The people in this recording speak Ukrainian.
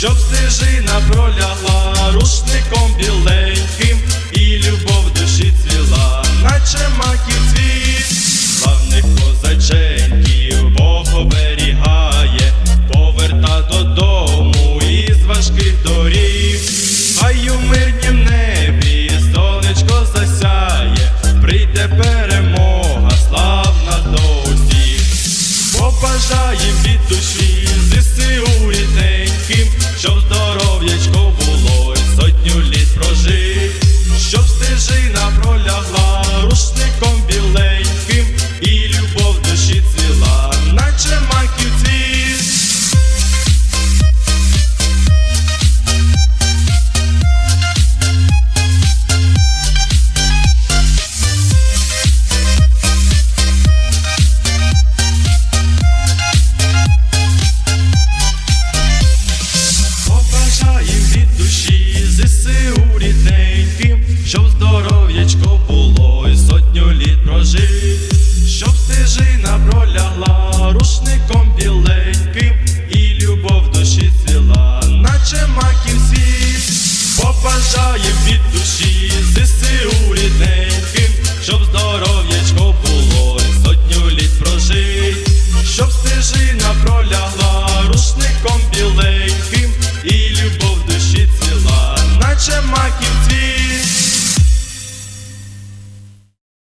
щоб стежина пролягла рушником біле. бажаєм від душі, зісти у рідненьким, щоб здоров'ячко було й сотню літ прожив, щоб стежина пролягла. Снежина пролягла рушником біленьким, і любов душі ціла, наче маківці.